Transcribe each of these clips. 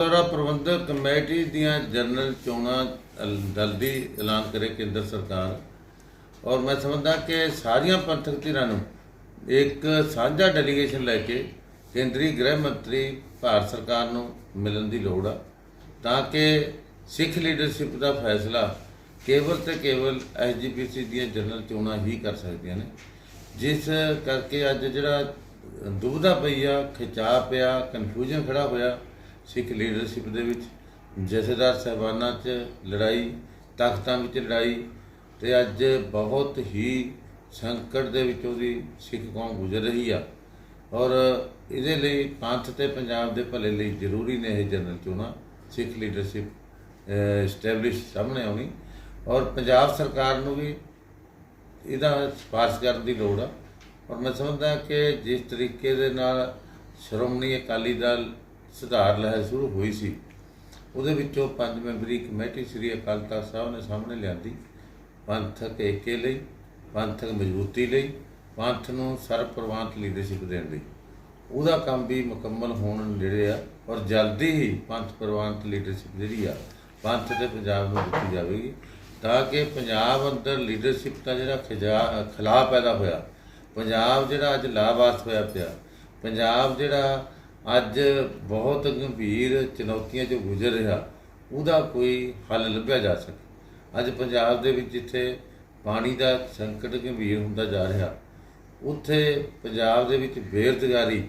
ਗੁਰਦੁਆਰਾ ਪ੍ਰਬੰਧਕ committee ਦੀਆਂ general ਚੋਣਾਂ, ਅਲ- ਜਲਦੀ ਐਲਾਨ ਕਰੇ ਕੇਂਦਰ ਸਰਕਾਰ। ਔਰ ਮੈਂ ਸਮਝਦਾ ਕਿ ਸਾਰੀਆਂ ਪੰਥਕ ਧਿਰਾਂ ਨੂੰ ਇੱਕ ਸਾਂਝਾ ਡੈਲੀਗੇਸ਼ਨ ਲੈ ਕੇ ਕੇਂਦਰੀ ਗ੍ਰਹਿ ਮੰਤਰੀ ਭਾਰਤ ਸਰਕਾਰ ਨੂੰ ਮਿਲਣ ਦੀ ਲੋੜ ਆ, ਤਾਂ ਕਿ ਸਿੱਖ ਲੀਡਰਸ਼ਿਪ ਦਾ ਫੈਸਲਾ ਕੇਵਲ ਤੇ ਕੇਵਲ ਐਸਜੀਪੀਸੀ ਦੀਆਂ ਜਨਰਲ ਚੋਣਾਂ ਹੀ ਕਰ ਸਕਦੀਆਂ ਨੇ। ਜਿਸ ਕਰਕੇ ਅੱਜ ਜਿਹੜਾ ਦੁਬਿਧਾ ਪਈ ਆ ਖਿਚਾ ਪਿਆ ਕਨਫਿਊਜ਼ਨ ਖੜਾ ਹੋਇਆ ਸਿੱਖ ਲੀਡਰਸ਼ਿਪ ਦੇ ਵਿੱਚ, ਜਥੇਦਾਰ ਸਾਹਿਬਾਨਾਂ 'ਚ ਲੜਾਈ, ਤਖਤਾਂ ਵਿੱਚ ਲੜਾਈ ਤੇ ਅੱਜ ਬਹੁਤ ਹੀ ਸੰਕਟ ਦੇ ਵਿੱਚ ਉਹਦੀ ਸਿੱਖ ਕੌਮ ਗੁਜ਼ਰ ਰਹੀ ਆ। ਔਰ ਇਹਦੇ ਲਈ ਪੰਥ ਤੇ ਪੰਜਾਬ ਦੇ ਭਲੇ ਲਈ ਜ਼ਰੂਰੀ ਨੇ ਇਹ ਜਨਰਲ ਚੋਣਾਂ, ਸਿੱਖ ਲੀਡਰਸ਼ਿਪ ਐਸਟੈਬਲਿਸ਼ ਸਾਹਮਣੇ ਆਉਣੀ। ਔਰ ਪੰਜਾਬ ਸਰਕਾਰ ਨੂੰ ਵੀ ਇਹਦਾ ਸਪਾਰਸ਼ ਕਰਨ ਦੀ ਲੋੜ ਆ। ਔਰ ਮੈਂ ਸਮਝਦਾ ਕਿ ਜਿਸ ਤਰੀਕੇ ਦੇ ਨਾਲ ਸ਼੍ਰੋਮਣੀ ਅਕਾਲੀ ਦਲ ਸੁਧਾਰ ਲਹਿਰ ਸ਼ੁਰੂ ਹੋਈ ਸੀ। ਉਹਦੇ ਵਿੱਚੋਂ ਪੰਜ ਮੈਂਬਰੀ ਕਮੇਟੀ ਸ੍ਰੀ ਅਕਾਲ ਤਖਤ ਸਾਹਿਬ ਨੇ ਸਾਹਮਣੇ ਲਿਆਂਦੀ। ਪੰਥਕ ਏਕੇ ਲਈ, ਪੰਥਕ ਮਜ਼ਬੂਤੀ ਲਈ, ਪੰਥ ਨੂੰ ਸਰਪ੍ਰਵਾਨਤ ਲੀਡਰਸ਼ਿਪ ਦੇਣ ਲਈ। ਉਹਦਾ ਕੰਮ ਵੀ ਮੁਕੰਮਲ ਹੋਣ ਨੇੜੇ ਆ ਔਰ ਜਲਦੀ ਹੀ ਪੰਥ ਪ੍ਰਵਾਨਤ ਲੀਡਰਸ਼ਿਪ ਜਿਹੜੀ ਆ, ਪੰਥ ਤੇ ਪੰਜਾਬ ਨੂੰ ਦਿੱਤੀ ਜਾਵੇਗੀ ਤਾਂ ਕਿ ਪੰਜਾਬ ਅੰਦਰ ਲੀਡਰਸ਼ਿਪ ਦਾ ਜਿਹੜਾ ਖਿਜਾ ਖਲਾ ਪੈਦਾ ਹੋਇਆ, ਪੰਜਾਬ ਜਿਹੜਾ ਅੱਜ ਲਾਭਾਰਥ ਹੋਇਆ ਪਿਆ, ਪੰਜਾਬ ਜਿਹੜਾ ਅੱਜ ਬਹੁਤ ਗੰਭੀਰ ਚੁਣੌਤੀਆਂ ਚੋਂ ਗੁਜ਼ਰ ਰਿਹਾ, ਉਹਦਾ ਕੋਈ ਹੱਲ ਲੱਭਿਆ ਜਾ ਸਕੇ। ਅੱਜ ਪੰਜਾਬ ਦੇ ਵਿੱਚ ਜਿੱਥੇ ਪਾਣੀ ਦਾ ਸੰਕਟ ਗੰਭੀਰ ਹੁੰਦਾ ਜਾ ਰਿਹਾ, ਉੱਥੇ ਪੰਜਾਬ ਦੇ ਵਿੱਚ ਬੇਰੁਜ਼ਗਾਰੀ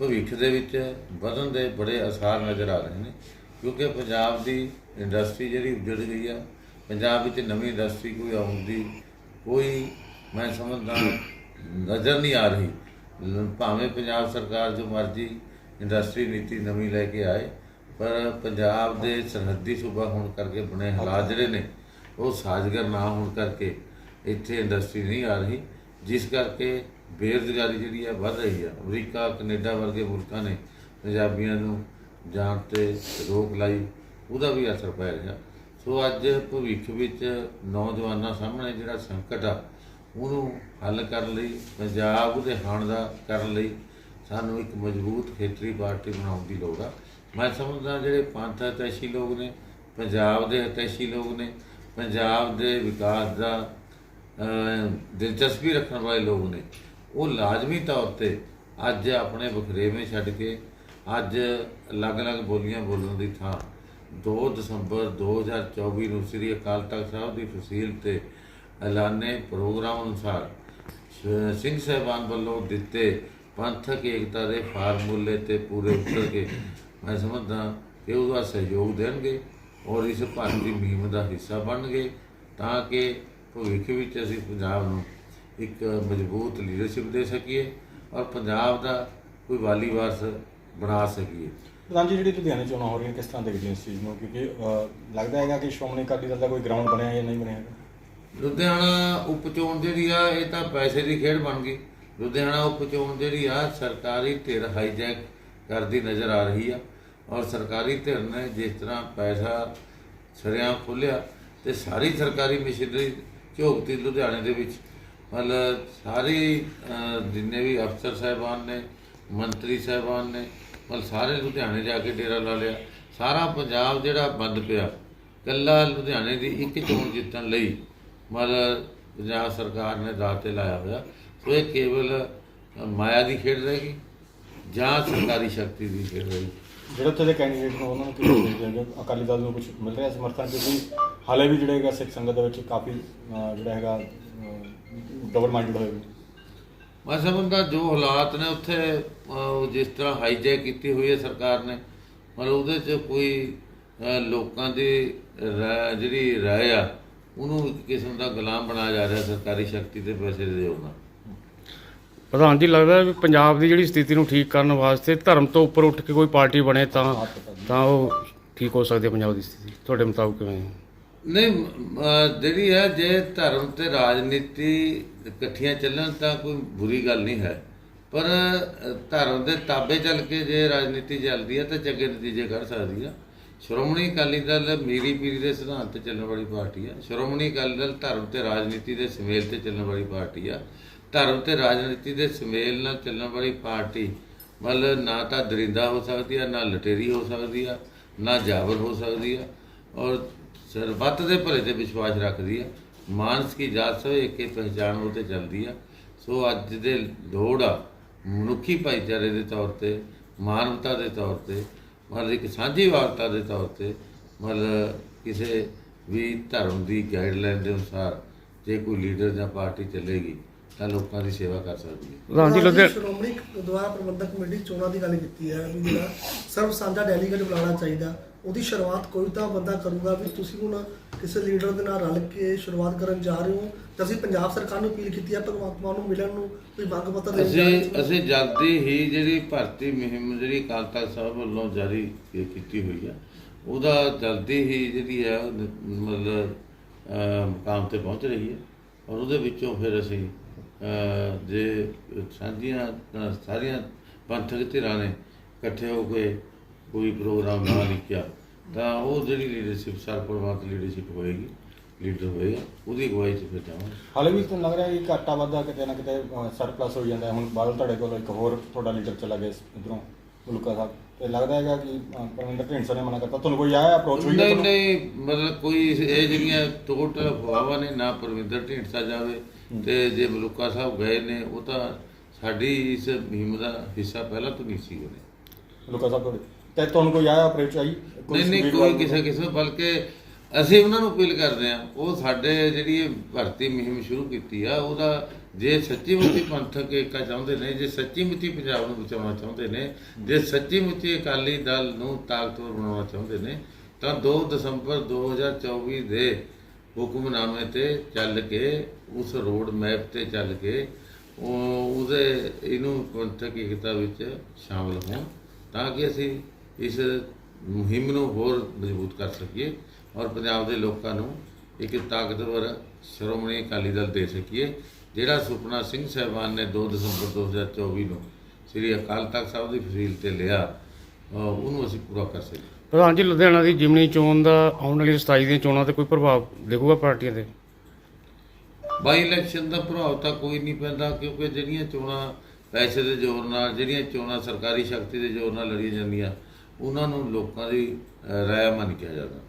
ਭਵਿੱਖ ਦੇ ਵਿੱਚ ਵਧਣ ਦੇ ਬੜੇ ਅਸਾਰ ਨਜ਼ਰ ਆ ਰਹੇ ਨੇ, ਕਿਉਂਕਿ ਪੰਜਾਬ ਦੀ ਇੰਡਸਟਰੀ ਜਿਹੜੀ ਉੱਜੜ ਗਈ ਆ, ਪੰਜਾਬ ਵਿੱਚ ਨਵੀਂ ਇੰਡਸਟਰੀ ਕੋਈ ਆਉਣ ਦੀ ਕੋਈ ਮੈਂ ਸਮਝਦਾ ਨਜ਼ਰ ਨਹੀਂ ਆ ਰਹੀ। ਭਾਵੇਂ ਪੰਜਾਬ ਸਰਕਾਰ ਜੋ ਮਰਜ਼ੀ ਇੰਡਸਟਰੀ ਨੀਤੀ ਨਵੀਂ ਲੈ ਕੇ ਆਏ, ਪਰ ਪੰਜਾਬ ਦੇ ਸਰਹੱਦੀ ਸੂਬਾ ਹੋਣ ਕਰਕੇ ਬਣੇ ਹਾਲਾਤ ਜਿਹੜੇ ਨੇ, ਉਹ ਸਾਜ਼ਗਰ ਨਾ ਹੋਣ ਕਰਕੇ ਇੱਥੇ ਇੰਡਸਟਰੀ ਨਹੀਂ ਆ ਰਹੀ, ਜਿਸ ਕਰਕੇ ਬੇਰੁਜ਼ਗਾਰੀ ਜਿਹੜੀ ਹੈ ਵੱਧ ਰਹੀ ਹੈ ਅਮਰੀਕਾ, ਕੈਨੇਡਾ ਵਰਗੇ ਮੁਲਕਾਂ ਨੇ ਪੰਜਾਬੀਆਂ ਨੂੰ ਜਾਣ ਤੇ ਰੋਕ ਲਾਈ, ਉਹਦਾ ਵੀ ਅਸਰ ਪੈ ਰਿਹਾ। ਸੋ ਅੱਜ ਭਵਿੱਖ ਵਿੱਚ ਨੌਜਵਾਨਾਂ ਸਾਹਮਣੇ ਜਿਹੜਾ ਸੰਕਟ ਆ, ਉਹਨੂੰ ਹੱਲ ਕਰਨ ਲਈ, ਪੰਜਾਬ ਦੇ ਹਾਣ ਦਾ ਕਰਨ ਲਈ ਸਾਨੂੰ ਇੱਕ ਮਜ਼ਬੂਤ ਖੇਤਰੀ ਪਾਰਟੀ ਬਣਾਉਣ ਦੀ ਲੋੜ ਆ। ਮੈਂ ਸਮਝਦਾ ਜਿਹੜੇ ਪੰਥ ਹਤੈਸ਼ੀ ਲੋਕ ਨੇ, ਪੰਜਾਬ ਦੇ ਹਤੈਸ਼ੀ ਲੋਕ ਨੇ, ਪੰਜਾਬ ਦੇ ਵਿਕਾਸ ਦਾ ਦਿਲਚਸਪੀ ਰੱਖਣ ਵਾਲੇ ਲੋਕ ਨੇ, ਉਹ ਲਾਜ਼ਮੀ ਤੌਰ ਤੇ ਅੱਜ ਆਪਣੇ ਵਖਰੇਵੇਂ ਛੱਡ ਕੇ ਅੱਜ ਅਲੱਗ-ਅਲੱਗ ਬੋਲੀਆਂ ਬੋਲਣ ਦੀ ਥਾਂ 2 ਦਸੰਬਰ 2024 ਨੂੰ ਸ੍ਰੀ ਅਕਾਲ ਤਖਤ ਸਾਹਿਬ ਦੀ ਫਸੀਲ ਤੇ ਐਲਾਨੇ ਪ੍ਰੋਗਰਾਮ ਅਨੁਸਾਰ ਸਿੰਘ ਸਾਹਿਬਾਨ ਵੱਲੋਂ ਦਿੱਤੇ ਪੰਥਕ ਏਕਤਾ ਦੇ ਫਾਰਮੂਲੇ ਤੇ ਪੂਰੇ ਉਤਰ ਕੇ ਮੈਂ ਸਮਝਦਾ ਕਿ ਉਹਦਾ ਸਹਿਯੋਗ ਦੇਣਗੇ ਔਰ ਇਸ ਭਾਰਤੀ ਮੁਹਿੰਮ ਦਾ ਹਿੱਸਾ ਬਣਨਗੇ ਤਾਂ ਕਿ ਭਵਿੱਖ ਵਿੱਚ ਅਸੀਂ ਪੰਜਾਬ ਨੂੰ ਇੱਕ ਮਜ਼ਬੂਤ ਲੀਡਰਸ਼ਿਪ ਦੇ ਸਕੀਏ ਔਰ ਪੰਜਾਬ ਦਾ ਕੋਈ ਵਾਲੀ ਵਾਰਸ ਬਣਾ ਸਕੀਏ। ਪ੍ਰਧਾਨ ਜੀ ਜਿਹੜੀ ਲੁਧਿਆਣੇ ਚੋਣਾਂ ਹੋ ਰਹੀਆਂ ਕਿਸ ਤਰ੍ਹਾਂ ਦੇਖਦੇ ਹੋ ਇਸ ਚੀਜ਼ ਨੂੰ? ਕਿਉਂਕਿ ਲੱਗਦਾ ਹੈਗਾ ਕਿ ਸ਼੍ਰੋਮਣੀ ਅਕਾਲੀ ਦਲ ਦਾ ਕੋਈ ਗਰਾਊਂਡ ਬਣਿਆ ਜਾਂ ਨਹੀਂ ਬਣਿਆ? ਲੁਧਿਆਣਾ ਉਪਚੋਣ ਜਿਹੜੀ ਆ ਇਹ ਤਾਂ ਪੈਸੇ ਦੀ ਖੇਡ ਬਣ ਗਈ। ਲੁਧਿਆਣਾ ਉਪ ਚੋਣ ਜਿਹੜੀ ਆ ਸਰਕਾਰੀ ਧਿਰ ਹਾਈਜੈਕ ਕਰਦੀ ਨਜ਼ਰ ਆ ਰਹੀ ਆ ਔਰ ਸਰਕਾਰੀ ਧਿਰ ਨੇ ਜਿਸ ਤਰ੍ਹਾਂ ਪੈਸਾ ਸਰਿਆਂ ਖੋਲਿਆ ਤੇ ਸਾਰੀ ਸਰਕਾਰੀ ਮਸ਼ੀਨਰੀ ਝੋਕਤੀ ਲੁਧਿਆਣੇ ਦੇ ਵਿੱਚ। ਮਤਲਬ ਸਾਰੀ ਜਿੰਨੇ ਵੀ ਅਫਸਰ ਸਾਹਿਬਾਨ ਨੇ, ਮੰਤਰੀ ਸਾਹਿਬਾਨ ਨੇ, ਮਤਲਬ ਸਾਰੇ ਲੁਧਿਆਣੇ ਜਾ ਕੇ ਡੇਰਾ ਲਾ ਲਿਆ। ਸਾਰਾ ਪੰਜਾਬ ਜਿਹੜਾ ਬੰਦ ਪਿਆ, ਕੱਲਾ ਲੁਧਿਆਣੇ ਦੀ ਇੱਕ ਚੋਣ ਜਿੱਤਣ ਲਈ। ਮਤਲਬ ਪੰਜਾਬ ਸਰਕਾਰ ਨੇ ਦਾਅ ਤੇ ਲਾਇਆ ਹੋਇਆ ਸੋ ਇਹ ਕੇਵਲ ਮਾਇਆ ਦੀ ਖੇਡ ਰਹੇਗੀ ਜਾਂ ਸਰਕਾਰੀ ਸ਼ਕਤੀ ਦੀ ਖੇਡ ਰਹੇਗੀ? ਜਿਹੜੇ ਉੱਥੇ ਦੇ ਕੈਂਡੀਡੇਟ ਨੇ ਉਹਨਾਂ ਨੂੰ ਕੀ ਜੋ ਅਕਾਲੀ ਦਲ ਨੂੰ ਕੁਝ ਮਿਲ ਰਿਹਾ ਸਮਰਥਨ ਕਿਉਂਕਿ ਹਾਲੇ ਵੀ ਜਿਹੜੇ ਹੈਗਾ ਸਿੱਖ ਸੰਗਤ ਦੇ ਵਿੱਚ ਕਾਫੀ ਜਿਹੜਾ ਹੈਗਾ ਡਬਲ ਮਾਈਂਡਡ ਹੋਏ। ਮੈਂ ਸਮਝਦਾ ਜੋ ਹਾਲਾਤ ਨੇ ਉੱਥੇ ਜਿਸ ਤਰ੍ਹਾਂ ਹਾਈਜੈਕ ਕੀਤੀ ਹੋਈ ਹੈ ਸਰਕਾਰ ਨੇ ਮਤਲਬ ਉਹਦੇ 'ਚ ਕੋਈ ਲੋਕਾਂ ਦੀ ਜਿਹੜੀ ਰਾਏ ਆ ਉਹਨੂੰ ਇੱਕ ਕਿਸਮ ਦਾ ਗੁਲਾਮ ਬਣਾਇਆ ਜਾ ਰਿਹਾ ਸਰਕਾਰੀ ਸ਼ਕਤੀ ਦੇ ਪੈਸੇ ਦੇ ਨਾਲ ਪ੍ਰਧਾਨ ਜੀ ਲੱਗਦਾ ਹੈ ਵੀ ਪੰਜਾਬ ਦੀ ਜਿਹੜੀ ਸਥਿਤੀ ਨੂੰ ਠੀਕ ਕਰਨ ਵਾਸਤੇ ਧਰਮ ਤੋਂ ਉੱਪਰ ਉੱਠ ਕੇ ਕੋਈ ਪਾਰਟੀ ਬਣੇ ਤਾਂ ਤਾਂ ਉਹ ਠੀਕ ਹੋ ਸਕਦੀ ਹੈ ਪੰਜਾਬ ਦੀ ਸਥਿਤੀ। ਤੁਹਾਡੇ ਮੁਤਾਬਕ ਕਿਵੇਂ ਹੈ? ਨਹੀਂ ਅਹ ਜਿਹੜੀ ਹੈ ਜੇ ਧਰਮ ਤੇ ਰਾਜਨੀਤੀ ਇਕੱਠੀਆਂ ਚੱਲਣ ਤਾਂ ਕੋਈ ਬੁਰੀ ਗੱਲ ਨਹੀਂ ਹੈ। ਪਰ ਅਹ, ਧਰਮ ਦੇ ਤਾਬੇ ਚੱਲ ਕੇ ਜੇ ਰਾਜਨੀਤੀ ਚੱਲਦੀ ਹੈ ਤਾਂ ਚੰਗੇ ਨਤੀਜੇ ਕੱਢ ਸਕਦੀ ਆ। ਸ਼੍ਰੋਮਣੀ ਅਕਾਲੀ ਦਲ ਮੀਰੀ ਪੀਰੀ ਦੇ ਸਿਧਾਂਤ ਤੇ ਚੱਲਣ ਵਾਲੀ ਪਾਰਟੀ ਆ। ਸ਼੍ਰੋਮਣੀ ਅਕਾਲੀ ਦਲ ਧਰਮ ਤੇ ਰਾਜਨੀਤੀ ਦੇ ਸੁਮੇਲ ਤੇ ਚੱਲਣ ਵਾਲੀ ਪਾਰਟੀ ਆ। ਧਰਮ ਤੇ ਰਾਜਨੀਤੀ ਦੇ ਸੁਮੇਲ ਨਾਲ ਚੱਲਣ ਵਾਲੀ ਪਾਰਟੀ ਮਤਲਬ ਨਾ ਤਾਂ ਦਰਿੰਦਾ ਹੋ ਸਕਦੀ ਆ, ਨਾ ਲਟੇਰੀ ਹੋ ਸਕਦੀ ਆ, ਨਾ ਜਾਬਰ ਹੋ ਸਕਦੀ ਆ ਔਰ ਸਰਬੱਤ ਦੇ ਭਲੇ ਤੇ ਵਿਸ਼ਵਾਸ ਰੱਖਦੀ ਆ। ਮਾਨਸ ਕੀ ਜਾਤ ਸੋ ਇੱਕ ਹੀ ਪਹਿਚਾਨ ਉਹ ਤੇ ਚੱਲਦੀ ਆ। ਸੋ ਅੱਜ ਦੇ ਲੋੜ ਆ ਮਨੁੱਖੀ ਭਾਈਚਾਰੇ ਦੇ ਤੌਰ ਤੇ, ਮਾਨਵਤਾ ਦੇ ਤੌਰ ਤੇ ਮਤਲਬ ਇੱਕ ਸਾਂਝੀ ਵਾਰਤਾ ਦੇ ਤੌਰ ਤੇ ਮਤਲਬ ਕਿਸੇ ਵੀ ਧਰਮ ਦੀ ਗਾਈਡਲਾਈਨ ਦੇ ਅਨੁਸਾਰ ਜੇ ਕੋਈ ਲੀਡਰ ਜਾਂ ਪਾਰਟੀ ਚੱਲੇਗੀ ਤਾਂ ਲੋਕਾਂ ਦੀ ਸੇਵਾ ਕਰ ਸਕਦੀ ਹੈ। ਪ੍ਰਧਾਨ ਜੀ ਅੱਜ ਲੁਧਿਆਣਾ ਸ਼੍ਰੋਮਣੀ ਗੁਰਦੁਆਰਾ ਪ੍ਰਬੰਧਕ ਕਮੇਟੀ ਚੋਣਾਂ ਦੀ ਗੱਲ ਕੀਤੀ ਹੈ ਵੀ ਜਿਹੜਾ ਸਰਬ ਸਾਂਝਾ ਡੈਲੀਗੇਟ ਬੁਲਾਉਣਾ ਚਾਹੀਦਾ ਉਹਦੀ ਸ਼ੁਰੂਆਤ ਕੋਈ ਤਾਂ ਬੰਦਾ ਕਰੂਗਾ ਵੀ ਤੁਸੀਂ ਹੁਣ ਕਿਸੇ ਲੀਡਰ ਦੇ ਨਾਲ ਰਲ ਕੇ ਸ਼ੁਰੂਆਤ ਕਰਨ ਜਾ ਰਹੇ ਹੋ ਤੇ ਅਸੀਂ ਪੰਜਾਬ ਸਰਕਾਰ ਨੂੰ ਅਪੀਲ ਕੀਤੀ ਹੈ ਭਗਵੰਤ ਮਾਨ ਨੂੰ ਮਿਲਣ ਨੂੰ ਕੋਈ ਮੰਗ ਪੱਤਰ ਦੇਣ ਜਾ ਅਸੀਂ ਅਸੀਂ ਜਲਦੀ ਹੀ ਜਿਹੜੀ ਭਰਤੀ ਮੁਹਿੰਮ ਜਿਹੜੀ ਅਕਾਲ ਤਖਤ ਸਾਹਿਬ ਵੱਲੋਂ ਜਾਰੀ ਕੀਤੀ ਹੋਈ ਆ ਉਹਦਾ ਜਲਦੀ ਹੀ ਜਿਹੜੀ ਹੈ ਮਤਲਬ ਮੁਕਾਮ ਤੇ ਪਹੁੰਚ ਰਹੀ ਹੈ ਔਰ ਉਹਦੇ ਵਿੱਚੋਂ ਫਿਰ ਅਸੀਂ ਅਹ, ਜੇ ਸਾਂਝੀਆਂ ਅਹ, ਸਾਰੀਆਂ ਪੰਥਕ ਧਿਰਾਂ ਨੇ ਇਕੱਠੇ ਹੋ ਕੇ ਕੋਈ ਪ੍ਰੋਗਰਾਮ ਨਾ ਲਿਖਿਆ ਤਾਂ ਉਹ ਜਿਹੜੀ ਲੀਡਰਸ਼ਿਪ ਸਰਪ੍ਰਵਾਤ ਲੀਡਰਸ਼ਿਪ ਹੋਏਗੀ ਲੀਡਰ ਹੋਏਗਾ ਉਹਦੀ ਅਗਵਾਈ 'ਚ ਫਿਰ ਜਾਵਾਂਗੇ। ਹਾਲੇ ਵੀ ਤੁਹਾਨੂੰ ਲੱਗ ਰਿਹਾ ਕਿ ਘਾਟਾ ਵਾਧਾ ਕਿਤੇ ਨਾ ਕਿਤੇ ਸਰਪਲਸ ਹੋ ਜਾਂਦਾ ਹੁਣ ਬਾਦਲ ਤੁਹਾਡੇ ਕੋਲ ਇੱਕ ਹੋਰ ਤੁਹਾਡਾ ਲੀਡਰ ਚਲਾ ਗਿਆ ਇਧਰੋਂ ਮੁਲਕਾ ਸਾਹਿਬ। ਤੇ ਲੱਗਦਾ ਹੈਗਾ ਕਿ ਪਰਮਿੰਦਰ ਢੀਂਡਸਾ ਨੇ ਮਨਾ ਕਰਤਾ। ਤੁਹਾਨੂੰ ਕੋਈ ਆਇਆ ਅਪਰੋਚ ਹੋਈ ਨਹੀਂ? ਨਹੀਂ ਮਤਲਬ ਕੋਈ ਇਹ ਜਿਹੜੀਆਂ ਟੋਟਲ ਅਫਵਾਹਾਂ ਨੇ ਨਾ ਪਰਵਿੰਦਰ ਢੀਂਡਸਾ ਜਾਵੇ ਤੇ ਜੇ ਮਲੂਕਾ ਸਾਹਿਬ ਗਏ ਨੇ ਉਹ ਤਾਂ ਸਾਡੀ ਇਸ ਮੁਹਿੰਮ ਦਾ ਹਿੱਸਾ ਪਹਿਲਾਂ ਤੋਂ ਨਹੀਂ ਸੀ ਉਹਨੇ। ਮੁਲਕਾ ਸਾਹਿਬ ਤੇ ਤੁਹਾਨੂੰ ਕੋਈ ਆਇਆ ਅਪਰੋਚ ਆਈ? ਨਹੀਂ ਨਹੀਂ ਕੋਈ ਕਿਸੇ ਕਿਸੇ ਬਲਕਿ ਅਸੀਂ ਉਹਨਾਂ ਨੂੰ ਅਪੀਲ ਕਰਦੇ ਆ ਉਹ ਸਾਡੇ ਜਿਹੜੀ ਇਹ ਭਰਤੀ ਮੁਹਿੰਮ ਸ਼ੁਰੂ ਕੀਤੀ ਆ, ਉਹਦਾ ਜੇ ਸੱਚੀ ਮੁੱਚੀ ਪੰਥਕ ਏਕਾ ਚਾਹੁੰਦੇ ਨੇ, ਜੇ ਸੱਚੀ ਮੁੱਚੀ ਪੰਜਾਬ ਨੂੰ ਬਚਾਉਣਾ ਚਾਹੁੰਦੇ ਨੇ, ਜੇ ਸੱਚੀ ਮੁੱਚੀ ਅਕਾਲੀ ਦਲ ਨੂੰ ਤਾਕਤਵਰ ਬਣਾਉਣਾ ਚਾਹੁੰਦੇ ਨੇ, ਤਾਂ 2 ਦਸੰਬਰ 2024 ਦੇ ਹੁਕਮਨਾਮੇ ਤੇ ਚੱਲ ਕੇ, ਉਸ ਰੋਡ ਮੈਪ ਤੇ ਚੱਲ ਕੇ, ਉਹ ਉਹਦੇ, ਇਹਨੂੰ ਪੰਥਕ ਏਕਤਾ ਵਿੱਚ ਸ਼ਾਮਲ ਹੋਣ, ਤਾਂ ਕਿ ਅਸੀਂ ਇਸ ਮੁਹਿੰਮ ਨੂੰ ਹੋਰ ਮਜ਼ਬੂਤ ਕਰ ਸਕੀਏ। ਔਰ ਪੰਜਾਬ ਦੇ ਲੋਕਾਂ ਨੂੰ ਇੱਕ ਤਾਕਤਵਰ ਸ਼੍ਰੋਮਣੀ ਅਕਾਲੀ ਦਲ ਦੇ ਸਕੀਏ ਜਿਹੜਾ ਸੁਪਨਾ ਸਿੰਘ ਸਾਹਿਬਾਨ ਨੇ 2 ਦਸੰਬਰ 2024 ਨੂੰ ਸ੍ਰੀ ਅਕਾਲ ਤਖਤ ਸਾਹਿਬ ਦੀ ਫਜ਼ੀਲ ਤੇ ਲਿਆ ਉਹਨੂੰ ਅਸੀਂ ਪੂਰਾ ਕਰ ਸਕੀਏ। ਪ੍ਰਧਾਨ ਜੀ ਲੁਧਿਆਣਾ ਦੀ ਜਿਮਨੀ ਚੋਣ ਦਾ ਆਉਣ ਵਾਲੀ 27 ਦੀਆਂ ਚੋਣਾਂ ਤੇ ਕੋਈ ਪ੍ਰਭਾਵ ਦੇਖੂਗਾ ਪਾਰਟੀਆਂ ਤੇ? ਬਾਈ ਇਲੈਕਸ਼ਨ ਦਾ ਪ੍ਰਭਾਵ ਤਾਂ ਕੋਈ ਨਹੀਂ ਪੈਂਦਾ ਕਿਉਂਕਿ ਜਿਹੜੀਆਂ ਚੋਣਾਂ ਪੈਸੇ ਦੇ ਜ਼ੋਰ ਨਾਲ ਜਿਹੜੀਆਂ ਚੋਣਾਂ ਸਰਕਾਰੀ ਸ਼ਕਤੀ ਦੇ ਜ਼ੋਰ ਨਾਲ ਲੜੀਆਂ ਜਾਂਦੀਆਂ ਉਹਨਾਂ ਨੂੰ ਲੋਕਾਂ ਦੀ ਰਾਏ ਮੰਨ ਕਿਹਾ ਜਾਂਦਾ।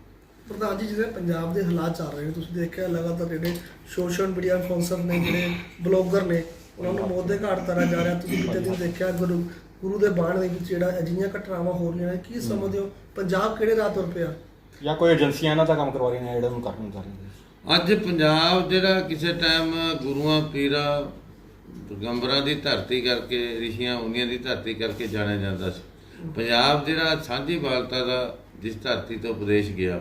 ਪ੍ਰਧਾਨ ਜੀ ਜਿਹੜੇ ਪੰਜਾਬ ਦੇ ਹਾਲਾਤ ਚੱਲ ਰਹੇ ਨੇ ਤੁਸੀਂ ਦੇਖਿਆ ਲਗਾਤਾਰ ਜਿਹੜੇ ਸੋਸ਼ਲ ਮੀਡੀਆ ਇਨਫਲੂਐਂਸਰ ਨੇ ਜਿਹੜੇ ਬਲੌਗਰ ਨੇ ਉਹਨਾਂ ਨੂੰ ਮੌਤ ਦੇ ਘਾਟ ਤਰਾ ਜਾ ਰਿਹਾ। ਤੁਸੀਂ ਕਿਤੇ ਦਿਨ ਦੇਖਿਆ ਗੁਰੂ ਗੁਰੂ ਦੇ ਬਾਣ ਦੇ ਵਿੱਚ ਜਿਹੜਾ ਅਜਿਹੀਆਂ ਘਟਨਾਵਾਂ ਹੋ ਰਹੀਆਂ ਨੇ ਕੀ ਸਮਝਦੇ ਹੋ? ਪੰਜਾਬ ਕਿਹੜੇ ਰਾਹ ਤੁਰ ਪਿਆ? ਜਾਂ ਕੋਈ ਏਜੰਸੀਆਂ ਇਹਨਾਂ ਦਾ ਕੰਮ ਕਰਵਾ ਰਹੀਆਂ ਨੇ ਜਿਹੜਾ ਨੂੰ ਕਰਨ ਜਾ ਰਹੀਆਂ ਅੱਜ ਪੰਜਾਬ ਜਿਹੜਾ ਕਿਸੇ ਟਾਈਮ ਗੁਰੂਆਂ ਪੀਰਾਂ ਪੈਗੰਬਰਾਂ ਦੀ ਧਰਤੀ ਕਰਕੇ ਰਿਸ਼ੀਆਂ ਮੁਨੀਆਂ ਦੀ ਧਰਤੀ ਕਰਕੇ ਜਾਣਿਆ ਜਾਂਦਾ ਸੀ। ਪੰਜਾਬ ਜਿਹੜਾ ਸਾਂਝੀ ਬਾਲਤਾ ਦਾ ਜਿਸ ਧਰਤੀ ਤੋਂ ਉਪਦੇਸ਼ ਗਿਆ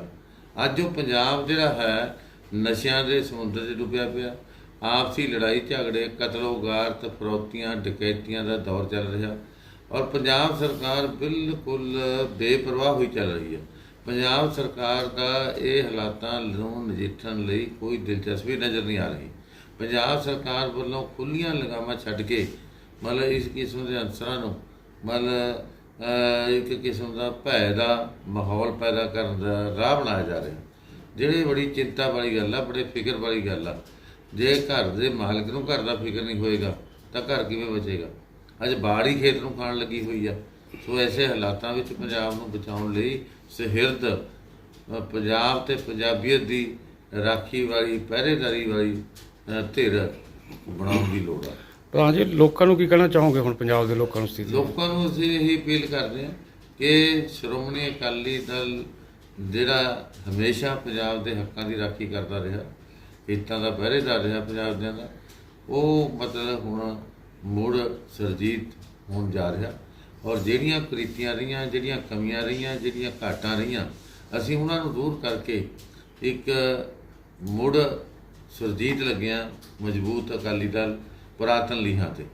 ਅੱਜ ਉਹ ਪੰਜਾਬ ਜਿਹੜਾ ਹੈ, ਨਸ਼ਿਆਂ ਦੇ ਸਮੁੰਦਰ 'ਚ ਡੁੱਬਿਆ ਪਿਆ। ਆਪਸੀ ਲੜਾਈ ਝਗੜੇ ਕਤਲੋ ਗਾਰਤ ਫਰੋਤੀਆਂ ਡਕੈਤੀਆਂ ਦਾ ਦੌਰ ਚੱਲ ਰਿਹਾ। ਔਰ ਪੰਜਾਬ ਸਰਕਾਰ ਬਿਲਕੁਲ ਬੇਪਰਵਾਹ ਹੋਈ ਚੱਲ ਰਹੀ ਹੈ। ਪੰਜਾਬ ਸਰਕਾਰ ਦਾ ਇਹ ਹਾਲਾਤਾਂ ਨੂੰ ਨਜਿੱਠਣ ਲਈ ਕੋਈ ਦਿਲਚਸਪੀ ਨਜ਼ਰ ਨਹੀਂ ਆ ਰਹੀ। ਪੰਜਾਬ ਸਰਕਾਰ ਵੱਲੋਂ ਖੁੱਲੀਆਂ ਲਗਾਮਾਂ ਛੱਡ ਕੇ, ਮਤਲਬ ਇਸ ਕਿਸਮ ਦੇ ਅਨਸਰਾਂ ਨੂੰ, ਮਤਲਬ ਇੱਕ ਕਿਸਮ ਦਾ ਭੈ ਦਾ ਮਾਹੌਲ ਪੈਦਾ ਕਰਨ ਦਾ ਰਾਹ ਬਣਾਇਆ ਜਾ ਰਿਹਾ। ਜਿਹੜੀ ਬੜੀ ਚਿੰਤਾ ਵਾਲੀ ਗੱਲ ਆ, ਬੜੇ ਫਿਕਰ ਵਾਲੀ ਗੱਲ ਆ, ਜੇ ਘਰ ਦੇ ਮਾਲਕ ਨੂੰ ਘਰ ਦਾ ਫਿਕਰ ਨਹੀਂ ਹੋਏਗਾ, ਤਾਂ ਘਰ ਕਿਵੇਂ ਬਚੇਗਾ? ਅੱਜ ਬਾੜੀ ਖੇਤ ਨੂੰ ਖਾਣ ਲੱਗੀ ਹੋਈ ਆ। ਸੋ ਐਸੇ ਹਾਲਾਤਾਂ ਵਿੱਚ ਪੰਜਾਬ ਨੂੰ ਬਚਾਉਣ ਲਈ ਸਹਿਰਦ ਪੰਜਾਬ ਤੇ ਪੰਜਾਬੀਅਤ ਦੀ ਰਾਖੀ ਵਾਲੀ, ਪਹਿਰੇਦਾਰੀ ਵਾਲੀ ਧਿਰ ਬਣਾਉਣ ਦੀ ਲੋੜ ਆ। ਪ੍ਰਧਾਨ ਜੀ ਲੋਕਾਂ ਨੂੰ ਕੀ ਕਹਿਣਾ ਚਾਹੋਗੇ ਹੁਣ ਪੰਜਾਬ ਦੇ ਲੋਕਾਂ ਨੂੰ ਸਥਿਤੀ ਲੋਕਾਂ ਨੂੰ ਅਸੀਂ ਇਹੀ ਅਪੀਲ ਕਰਦੇ ਹਾਂ ਕਿ ਸ਼੍ਰੋਮਣੀ ਅਕਾਲੀ ਦਲ ਜਿਹੜਾ ਹਮੇਸ਼ਾ ਪੰਜਾਬ ਦੇ ਹੱਕਾਂ ਦੀ ਰਾਖੀ ਕਰਦਾ ਰਿਹਾ, ਹਿੱਤਾਂ ਦਾ ਪਹਿਰੇਦਾਰ ਰਿਹਾ ਪੰਜਾਬ ਦਿਆਂ ਦਾ, ਉਹ ਮਤਲਬ ਹੁਣ ਮੁੜ ਸਰਜੀਤ ਹੋਣ ਜਾ ਰਿਹਾ ਔਰ ਜਿਹੜੀਆਂ ਕ੍ਰਿਤੀਆਂ ਰਹੀਆਂ, ਜਿਹੜੀਆਂ ਕਮੀਆਂ ਰਹੀਆਂ, ਜਿਹੜੀਆਂ ਘਾਟਾਂ ਰਹੀਆਂ, ਅਸੀਂ ਉਹਨਾਂ ਨੂੰ ਦੂਰ ਕਰਕੇ ਇੱਕ ਮੁੜ ਸੁਰਜੀਤ ਲੱਗਿਆ ਮਜ਼ਬੂਤ ਅਕਾਲੀ ਦਲ ਪੁਰਾਤਨ ਲੀਹਾਂ ਤੇ।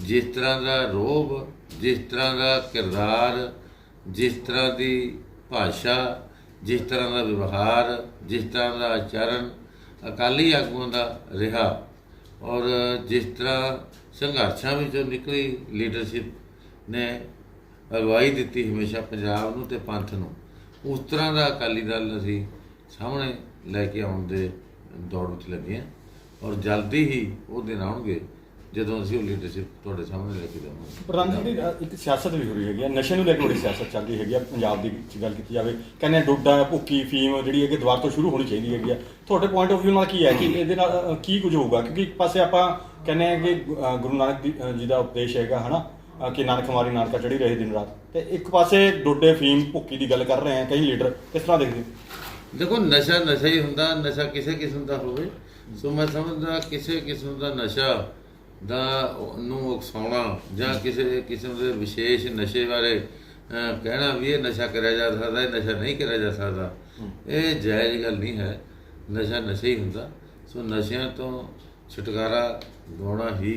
ਜਿਸ ਤਰ੍ਹਾਂ ਦਾ ਰੋਬ ਜਿਸ ਤਰ੍ਹਾਂ ਦਾ ਕਿਰਦਾਰ, ਜਿਸ ਤਰ੍ਹਾਂ ਦੀ ਭਾਸ਼ਾ, ਜਿਸ ਤਰ੍ਹਾਂ ਦਾ ਵਿਵਹਾਰ, ਜਿਸ ਤਰ੍ਹਾਂ ਦਾ ਆਚਰਣ, ਅਕਾਲੀ ਆਗੂਆਂ ਦਾ ਰਿਹਾ ਔਰ ਜਿਸ ਤਰ੍ਹਾਂ ਸੰਘਰਸ਼ਾਂ ਵਿੱਚੋਂ ਨਿਕਲੀ ਲੀਡਰਸ਼ਿਪ ਨੇ ਅਗਵਾਈ ਦਿੱਤੀ ਹਮੇਸ਼ਾ ਪੰਜਾਬ ਨੂੰ ਤੇ ਪੰਥ ਨੂੰ, ਉਸ ਤਰ੍ਹਾਂ ਦਾ ਅਕਾਲੀ ਦਲ ਅਸੀਂ ਸਾਹਮਣੇ ਲੈ ਕੇ ਆਉਣ ਦੇ ਦੌੜ ਵਿੱਚ ਲੱਗੇ ਹਾਂ ਔਰ ਜਲਦੀ ਹੀ ਉਹ ਦਿਨ ਆਉਣਗੇ ਜਦੋਂ ਅਸੀਂ ਉਹ ਲੀਡਰਸ਼ਿਪ ਤੁਹਾਡੇ ਸਾਹਮਣੇ ਲੈ ਕੇ ਜਾਵਾਂਗੇ। ਪ੍ਰਧਾਨ ਜੀ ਅ, ਇੱਕ ਸਿਆਸਤ ਵੀ ਹੋ ਰਹੀ ਹੈਗੀ ਆ ਨਸ਼ੇ ਨੂੰ ਲੈ ਕੇ ਬੜੀ ਸਿਆਸਤ ਚੱਲ ਰਹੀ ਹੈਗੀ ਆ ਪੰਜਾਬ ਦੀ ਵਿੱਚ ਗੱਲ ਕੀਤੀ ਜਾਵੇ। ਕਹਿੰਦੇ ਡੋਡਾ ਭੁੱਕੀ ਫੀਮ ਜਿਹੜੀ ਹੈਗੀ ਦੁਬਾਰਾ ਤੋਂ ਸ਼ੁਰੂ ਹੋਣੀ ਚਾਹੀਦੀ ਹੈਗੀ ਆ। ਤੁਹਾਡੇ ਪੁਆਇੰਟ ਆਫ View ਨਾਲ ਕੀ ਹੈ? ਕਿ ਇਹਦੇ ਨਾਲ ਕੀ ਕੁਝ ਹੋਊਗਾ? ਕਿਉਂਕਿ ਇੱਕ ਪਾਸੇ ਆਪਾਂ ਕਹਿੰਦੇ ਆ ਕਿ ਗੁਰੂ ਨਾਨਕ ਦੀ- ਜੀ ਦਾ ਉਪਦੇਸ਼ ਹੈਗਾ ਹਨਾ? ਕਿ ਨਾਨਕ ਮਾਰੀ ਨਾਨਕਾ ਚੜੀ ਰਹੇ ਦਿਨ ਰਾਤ। ਤੇ ਇੱਕ ਪਾਸੇ ਡੋਡੇ ਫੀਮ ਭੁੱਕੀ ਦੀ ਗੱਲ ਕਰ ਰਹੇ ਆ ਕਈ ਲੀਡਰ ਕਿਸ ਤਰ੍ਹਾਂ ਦੇਖਦੇ ਦੇਖੋ ਨਸ਼ਾ ਨਸ਼ਾ ਹੀ ਹੁੰਦਾ ਨਸ਼ਾ ਕਿਸੇ ਕਿਸਮ ਦਾ ਹੋਵੇ। ਸੋ ਮੈਂ ਸਮਝਦਾ ਕਿਸੇ ਕਿਸਮ ਦਾ ਨਸ਼ਾ ਦਾ ਨੂੰ ਉਕਸਾਉਣਾ ਜਾਂ ਕਿਸੇ ਕਿਸਮ ਦੇ ਵਿਸ਼ੇਸ਼ ਨਸ਼ੇ ਬਾਰੇ ਕਹਿਣਾ ਵੀ ਇਹ ਨਸ਼ਾ ਕਰਿਆ ਜਾ ਸਕਦਾ ਇਹ ਨਸ਼ਾ ਨਹੀਂ ਕਰਿਆ ਜਾ ਸਕਦਾ। ਇਹ ਜਾਇਜ਼ ਗੱਲ ਨਹੀਂ ਹੈ। ਨਸ਼ਾ ਨਸ਼ਾ ਹੀ ਹੁੰਦਾ। ਸੋ ਨਸ਼ਿਆਂ ਤੋਂ ਛੁਟਕਾਰਾ ਦਿਵਾਉਣਾ ਹੀ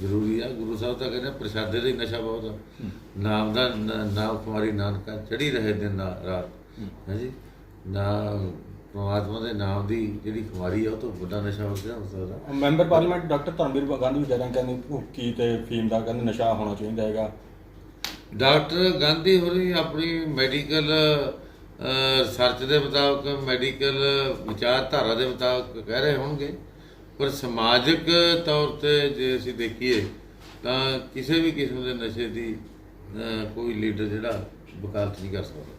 ਜ਼ਰੂਰੀ ਆ। ਗੁਰੂ ਸਾਹਿਬ ਤਾਂ ਕਹਿੰਦੇ ਪ੍ਰਸ਼ਾਦੇ ਦਾ ਹੀ ਨਸ਼ਾ ਬਹੁਤ ਆ। ਨਾਮ ਦਾ ਨਾਮ ਕੁਮਾਰੀ ਨਾਨਕਾ ਚੜੀ ਰਹੇ ਦਿਨ ਰਾਤ। ਹਾਂਜੀ ਨਾ ਪ੍ਰਮਾਤਮਾ ਦੇ ਨਾਮ ਦੀ ਜਿਹੜੀ ਖੁਮਾਰੀ ਆ ਉਹ ਤੋਂ ਵੱਡਾ ਨਸ਼ਾ ਹੋ ਗਿਆ ਹੋ ਸਕਦਾ। Member parliament doctor Dharamvir Gandhi ਵੀ ਰਹੇ ਕਹਿੰਦੇ ਭੁੱਕੀ ਤੇ ਫੀਮ ਦਾ ਕਹਿੰਦੇ ਨਸ਼ਾ ਹੋਣਾ ਚਾਹੀਦਾ ਹੈਗਾ। ਡਾਕਟਰ ਗਾਂਧੀ ਹੋਰੀ ਆਪਣੀ ਮੈਡੀਕਲ ਰਿਸਰਚ ਦੇ ਮੁਤਾਬਕ ਮੈਡੀਕਲ ਵਿਚਾਰਧਾਰਾ ਦੇ ਮੁਤਾਬਕ ਕਹਿ ਰਹੇ ਹੋਣਗੇ। ਪਰ ਸਮਾਜਿਕ ਤੌਰ ਤੇ ਜੇ ਅਸੀਂ ਦੇਖੀਏ ਤਾਂ ਕਿਸੇ ਵੀ ਕਿਸਮ ਦੇ ਨਸ਼ੇ ਦੀ ਕੋਈ ਲੀਡਰ ਜਿਹੜਾ ਵਕਾਲਤ ਨਹੀਂ ਕਰ ਸਕਦਾ।